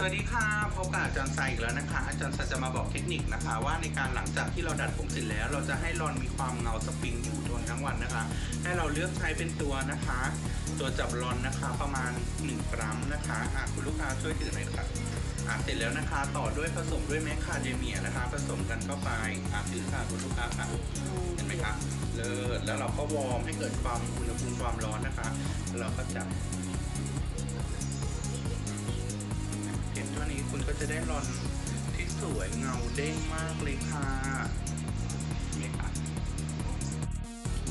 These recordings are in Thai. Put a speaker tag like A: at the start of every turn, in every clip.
A: สวัสดีค่ะพบกับอาจารย์ไซอีกแล้วนะคะ อาจารย์ไซจะมาบอกเทคนิคนะคะ ว่าในการหลังจากที่เราดัดผมเสร็จแล้ว เราจะให้รอนมีความเงาสปริงอยู่ทนทั้งวันนะคะ ให้เราเลือกใช้เป็นตัวนะคะ ตัวจับรอนนะคะประมาณ1กรัมนะคะอะคุณลูกค้าช่วยถือหน่อยค่ะอะเสร็จแล้วนะคะต่อด้วยผสมด้วยแมคคาเดเมียนะคะ ผสมกันเข้าไปอะถือค่ะคุณลูกค้าค่ะเห็นไหมคะเลิศแล้วเราก็วอร์มให้เกิดความอุณหภูมิความร้อนนะคะ เราก็จับ จะได้รอนที่สวยเงาเด้งมากเลยค่ะเห็นไหมคะ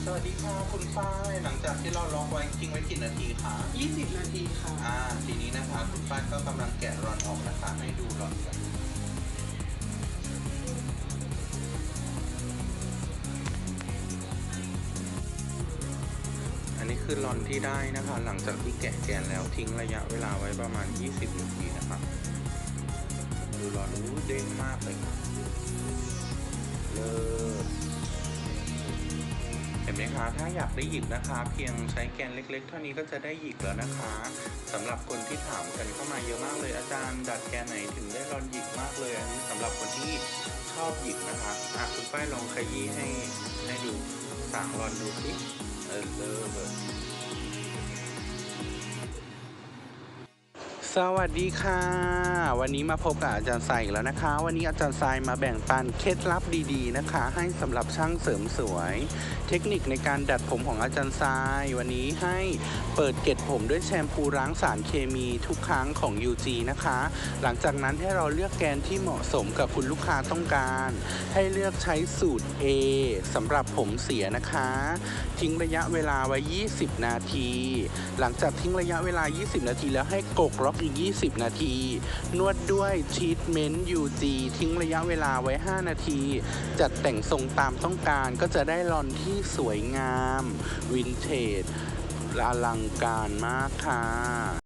A: สวัสดีค่ะคุณฝ้ายหลังจากที่เราล็อกไว้ทิ้งไว้กี่นาทีคะ
B: 20 นาทีค่ะ
A: อ่า ทีนี้นะคะคุณฝ้ายก็กำลังแกะรอนออกนะคะให้ดูรอนกันอันนี้คือรอนที่ได้นะคะ หลังจากที่แกะแกนแล้วทิ้งระยะเวลาไว้ประมาณ 20 นาทีนะคะ ดูรอนอู้เด้งมากเลยเลิศเห็นไหมคะ ถ้าอยากได้หยิกนะคะ เพียงใช้แกนเล็ก ๆ เท่านี้ก็จะได้หยิกแล้วนะคะสำหรับคนที่ถามกันเข้ามาเยอะมากเลยอาจารย์ดัดแกนไหนถึงได้รอนหยิกมากเลยอันนี้สำหรับคนที่ชอบหยิกนะคะอะคุณป้ายลองขยี้ให้ให้ดูสางรอนดูสิเออเลิศ สวัสดีค่ะ วันนี้มาพบกับอาจารย์ทรายอีกแล้วนะคะ วันนี้อาจารย์ทรายมาแบ่งปันเคล็ดลับดีๆนะคะ ให้สำหรับช่างเสริมสวย เทคนิคในการดัดผมของอาจารย์ทรายวันนี้ให้เปิดเกล็ดผมด้วยแชมพูล้างสารเคมีทุกครั้งของ UG นะคะ หลังจากนั้นให้เราเลือกแกนที่เหมาะสมกับคุณลูกค้าต้องการ ให้เลือกใช้สูตร A สำหรับผมเสียนะคะ ทิ้งระยะเวลาไว้ 20 นาที หลังจากทิ้งระยะเวลา 20 นาทีแล้วให้กกล็อกอีก20 นาที นวดด้วยทีทเมนต์ UG ทิ้งระยะเวลาไว้ 5 นาที จัดแต่งทรงตามต้องการก็จะได้รอนที่สวยงาม วินเทจอลังการมากค่ะ